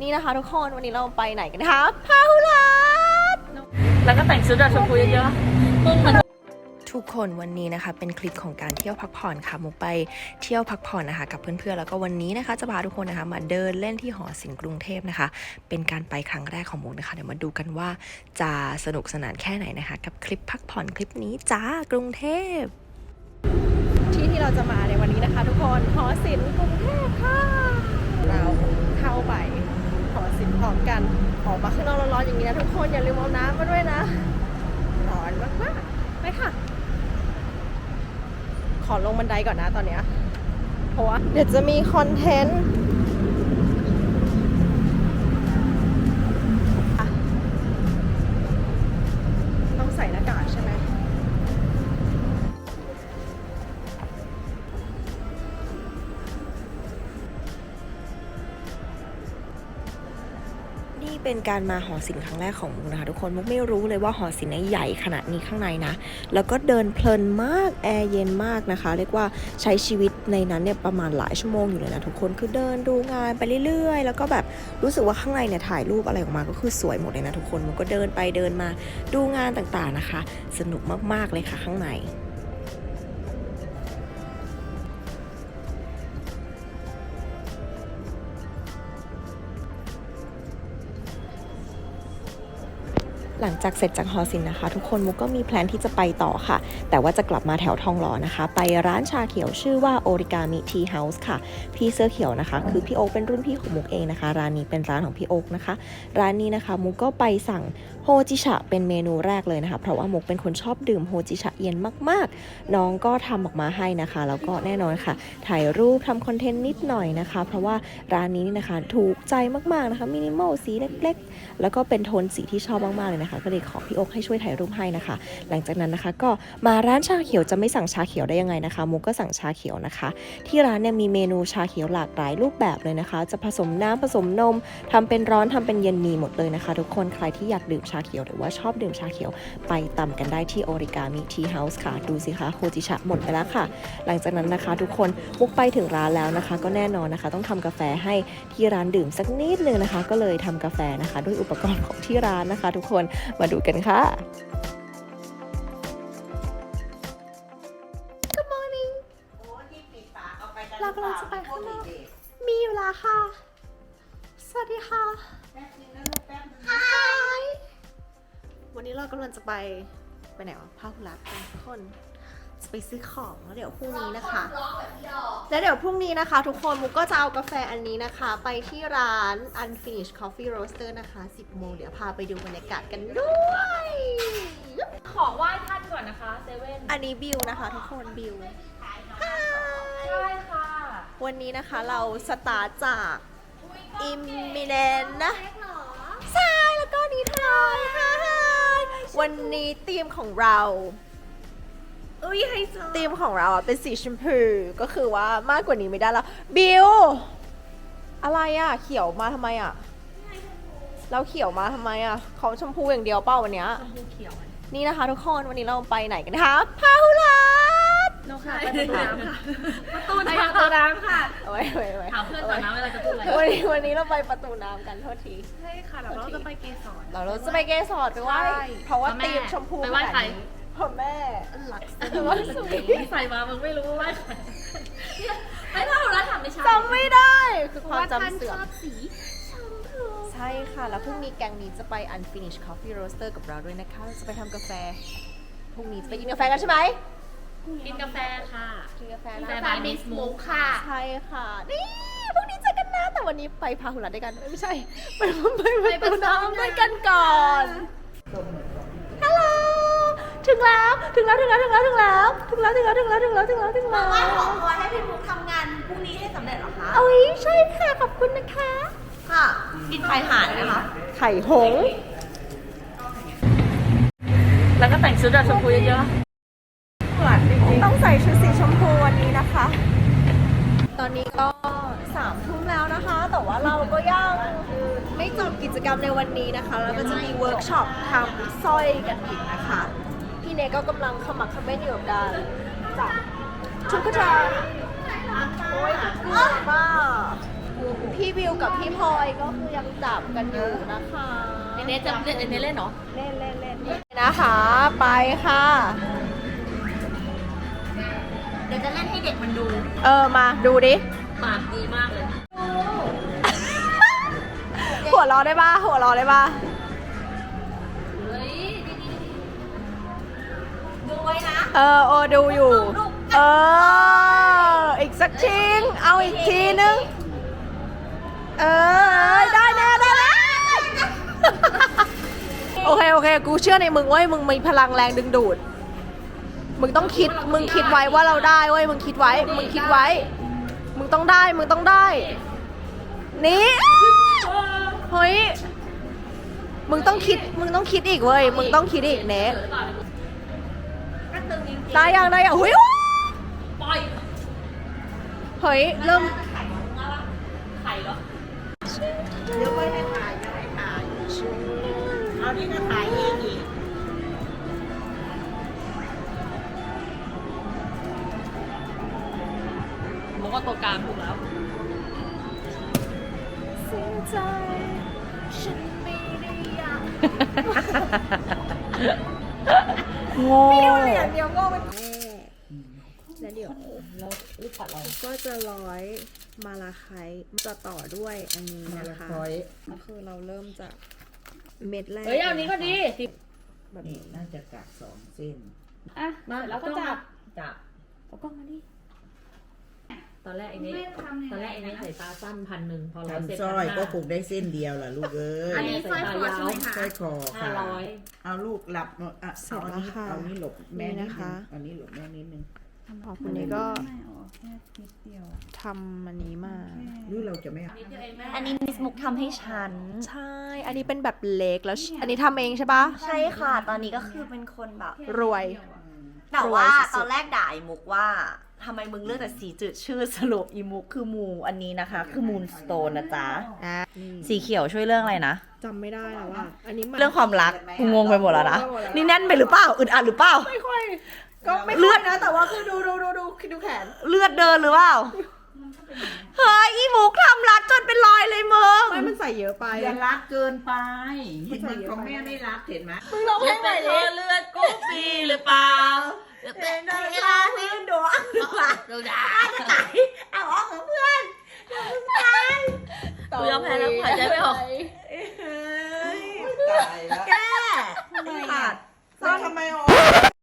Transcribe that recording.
นี่นะคะทุกคนวันนี้เราไปไหนกันนะคะพาหุรัตแล้วก็แต่งชุดแบบชมพูเยอะทุกคนวันนี้นะคะ เป็นคลิปของการเที่ยวพักผ่อนค่ะมุกไปเที่ยวพักผ่อนนะคะ กับเพื่อนๆแล้วก็วันนี้นะคะ จะพาทุกคนนะคะ มาเดินเล่นที่หอศิลป์กรุงเทพนะคะ เป็นการไปครั้งแรกของมุกนะคะเดี๋ยวมาดูกันว่าจะสนุกสนานแค่ไหนนะคะ กับคลิปพักผ่อนคลิปนี้จ้ากรุงเทพที่ที่เราจะมาในวันนี้นะคะ ทุกคนหอศิลป์กรุงเทพค่ะเราเข้าไปหอศิลป์พ ร้อมกัน ออกมาข้างนอกร้อนๆอย่างนี้นะทุกคนอย่าลืมเอาน้ำมาด้วยนะร้อนมากๆไปค่ะ ขอลงบันไดก่อนนะตอนเนี้ยเพราะว่าเดี๋ยวจะมีคอนเทนต์ เป็นการมาหอศิลป์ครั้งแรกของมุกนะคะทุกคนมุกไม่รู้เลยว่าหอศิลป์นี่ยใหญ่ขนาดนี้ข้างในนะ แล้วก็เดินเพลินมากแอร์เย็นมากนะคะ เรียกว่าใช้ชีวิตในนั้นเนี่ยประมาณหลายชั่วโมงอยู่เลยนะทุกคนคือเดินดูงานไปเรื่อยๆ แล้วก็แบบรู้สึกว่าข้างในเนี่ยถ่ายรูปอะไรออกมาก็คือสวยหมดเลยนะทุกคนมุกก็เดินไปเดินมาดูงานต่างๆนะคะ สนุกมากๆเลยค่ะข้างใน หลังจากเสร็จจากหอศิลป์นะคะ ทุกคนมุกก็มีแพลนที่จะไปต่อค่ะ แต่ว่าจะกลับมาแถวทองหล่อนะคะ ไปร้านชาเขียวชื่อว่าโอริกามิทีเฮาส์ค่ะ พี่เสื้อเขียวนะคะ คือพี่โอ๊คเป็นรุ่นพี่ของมุกเองนะคะ ร้านนี้เป็นร้านของพี่โอ๊คนะคะ ร้านนี้นะคะมุกก็ไปสั่งโฮจิชะเป็นเมนูแรกเลยนะคะ เพราะว่ามุกเป็นคนชอบดื่มโฮจิชะเย็นมากๆ น้องก็ทำออกมาให้นะคะ แล้วก็แน่นอนค่ะ ถ่ายรูปทำคอนเทนต์นิดหน่อยนะคะ เพราะว่าร้านนี้นี่นะคะถูกใจมากๆนะคะมินิมอลสีเล็ก ๆ แล้วก็เป็นโทนสีที่ชอบมากๆเลยนะคะ ก็เลยขอพี่โอ๊คให้ช่วยถ่ายรูปให้นะคะ หลังจากนั้นนะคะ ก็มาร้านชาเขียวจะไม่สั่งชาเขียวได้ยังไงนะคะมุกก็สั่งชาเขียวนะคะ ที่ร้านเนี่ยมีเมนูชาเขียวหลากหลายรูปแบบเลยนะคะ จะผสมน้ำผสมนมทำเป็นร้อนทำเป็นเย็นมีหมดเลยนะคะ ทุกคนใครที่อยากดื่มชาเขียวหรือว่าชอบดื่มชาเขียวไปตำกันได้ที่โอริกามิทีเฮาส์ค่ะ ดูสิคะโฮจิชะหมดไปแล้วค่ะ หลังจากนั้นนะคะ ทุกคนมุกไปถึงร้านแล้วนะคะ ก็แน่นอนนะคะ ต้องทำกาแฟให้ที่ร้านดื่มสักนิดนึงนะคะ ก็เลยทำกาแฟนะคะ ด้วยอุปกรณ์ของที่ร้านนะคะ ทุกคนมาดูกันค่ะ Good morning เรากำลังจะไปข้างนอกมีอยู่แล้วค่ะ สวัสดีค่ะ Hi วันนี้เรากำลังจะไป ไปไหนวะพาหุรัตกันทุกคน จะไปซื้อของแล้วเดี๋ยวพรุ่งนี้นะคะ แล้วเดี๋ยวพรุ่งนี้นะคะ ทุกคนมุกก็จะเอากาแฟอันนี้นะคะ ไปที่ร้าน Unfinished Coffee Roaster นะคะ 10 โมงเดี๋ยวพาไปดูบรรยากาศกันด้วยๆขอไหว้ท่านก่อนนะคะเซเว่นอันนี้บิวนะคะทุกคนบิว ใช่ค่ะวันนี้นะคะเราสตาร์ทจาก Imminent นะ ใช่แล้วก็นิทานค่ะวันนี้ธีมของเรา อุ้ยไฮโซธีมของเราอะเป็นสีชมพูก็คือว่ามากกว่านี้ไม่ได้แล้วบิวอะไรอะ เขียวมาทำไมอะ เราเขียวมาทำไมอะเขาชมพูอย่างเดียวเปล่าวันเนี้ย ชมพูเขียวนี่นะคะ ทุกคนวันนี้เราไปไหนกันนะคะพาหุรัตนกค่ะประตูน้ำค่ะประตูน้ำประตูน้ำค่ะเอาไว้ไว้ไว้ถามเพื่อนก่อนนะเวลาจะพูดอะไรวันนี้วันนี้เราไปประตูน้ำกันโทษที ใช่ค่ะแล้วเราจะไปเกสรเราเราจะไปเกสรไปไหว้ใช่เพราะว่าพระแม่ตีมชมพูไปไหว้ใคร พ่อแม่หลักว่าสวยใส่มามึงไม่รู้ว่าใครไม่เท่าแล้วถามไม่ใช่จำไม่ได้ คือความจำเสื่อมสีชมพูใช่ค่ะ แล้วพรุ่งนี้แกงนี้จะไป Unfinished Coffee Roaster กับเราด้วยนะคะเราจะไปทำกาแฟ พรุ่งนี้จะไปกินกาแฟกันใช่ไหมกินกาแฟค่ะ กินกาแฟกานะแฟบายมิสมูค่ะ ใช่ค่ะ นี่พรุ่งนี้เจอกันนะ แต่วันนี้ไปพาหุรัตด้วยกันเอ้ยไม่ใช่ ไปไปประตูน้ำด้วยกันก่อนฮัลโหล ถึงแล้วถึงแล้วถึงแล้วถึงแล้วถึงแล้วถึงแล้วถึงแล้วถึงแล้วถึงแล้วถึงแล้วถึงแล้วว่าขอพรให้พี่มุกทำงานพรุ่งนี้ให้สำเร็จเหรอคะเอ้ยใช่ค่ะขอบคุณนะคะ ค่ะ กินไข่หานนะคะ ไข่หงส์แล้วก็แต่งชุดแบบชมพูเยอะต้องใส่ชุดสีชมพูวันนี้นะคะ ตอนนี้ก็สามทุ่มแล้วนะคะ แต่ว่าเราก็ยังไม่จบกิจกรรมในวันนี้นะคะ แล้วก็จะมีเวิร์กช็อปทำสร้อยกันอีกนะคะพี่ เนก็กำลังขมักเขม้นอยู่กับการจับชุดกระจาโอ้ยเกือมากพี่บิวกับพี่พลอยก็คือยังจับกันอยู่นะคะเอเนสจะเล่นเอเนสเล่นเหรอเล่นเล่นเล่นนะคะ ไปค่ะ เดี๋ยวจะเล่นให้เด็กมันดู เออมาดูดิปากดีมากเลยหัวเรอได้ป่ะหัวเรอได้ป่ะ ไว้นะเออโอดูอยู่ เออ อีกสักทีงเอาอีกทีนึง เออ ได้แน่ได้แล้วโอเค โอเค กูเชื่อในมึงเว้ยมึงมีพลังแรงดึงดูด มึงต้องคิด มึงคิดไว้ว่าเราได้เว้ย มึงคิดไว้ มึงคิดไว้ มึงต้องได้ มึงต้องได้ นี่ เฮ้ย มึงต้องคิด มึงต้องคิดอีกเว้ย มึงต้องคิดอีกเนส ได้ยังได้ยังเฮ้ยปล่อยเฮ้ยเริ่มไข่เหรอเดี๋ยวไม่ให้ถ่ายจะให้ถ่ายเอานี่ก็ถ่ายเองอีกมันก็ตัวกลางถูกแล้วสิ้นใจฉันไม่ได้อยาก โง่เดียวเลยอย่างเดียวก็เป็นแล้วเดี๋ยวแล้วรีบตัดเราก็จะร้อยมาลาไคจะต่อด้วยอันนี้มานะละคะคอยก็คือเราเริ่มจากเม็ดแรกเฮ้ยเอานี้ก็ดีแบบนี่นี้น่าจะกัดสองเส้นอะแล้วก็จับจับเอากล้องมาดิ ตอนแรกไอ้นี่ ตอนแรกไอ้นี่ใส่ตาสั้นพันหนึ่งพอร้อยเสร็จทำสร้อยก็คงได้เส้นเดียวล่ะลูกเอ้ยอันนี้สร้อยคอใช่ไหมคะสร้อยคอห้าค่ะร้อยเอาลูกหลับหน่อยอะเสร็จเอาอันแล้วนี้ค่ะเอานี้หลบแม่นี่นิดนะนึคะ งเอานี้หลบแม่นิดนึงขอบคุณนี้ก็ทำอันนี้มา หรือเราจะไม่นิดเดียวเองแม่อันนี้มิสมุกทำให้ฉัน ใช่ อันนี้เป็นแบบเล็กแล้วอันนี้ทำเองใช่ปะ ใช่ค่ะ ตอนนี้ก็คือเป็นคนแบบ รวย แต่ว่าสวยสุดๆตอนแรกด่าไอ้มุกว่า ทำไมมึงเลือกแต่สีจืดชื่อสรุปอีมุกคือมูอันนี้นะคะ คือมูนสโตนนะจ๊ะ อะสีเขียวช่วยเรื่องอะไรนะ จำไม่ได้แล้วว่า อันนี้มันเรื่องความรักกูงงไปหมดแล้วนะงงไปหมดแล้วนี่แน่นไปหรือเปล่า อึดอัดหรือเปล่า ไม่ค่อย ก็ไม่เลืเลืออดดนะ แต่ว่าคือดูดูดูดูคิดดูแขน เลือดเดินหรือเปล่า เฮ้ยอีมุกทำรัดจนเป็นรอยเลยมึง ไม่มันใส่เยอะไป อย่ารัดเกินไป เห็นมันของแม่ไม่รัดเห็นไหมมึงร้องเพลงใหม่ดิเลือดกูปีหรือเปล่า เป็นเวลาที่ดวงหรือเปล่าดูดาเอาออกของเพื่อนกูยอมแพ้แล้วหายใจไม่ออกตายแล้วแก้ขาด แล้วทำไมออก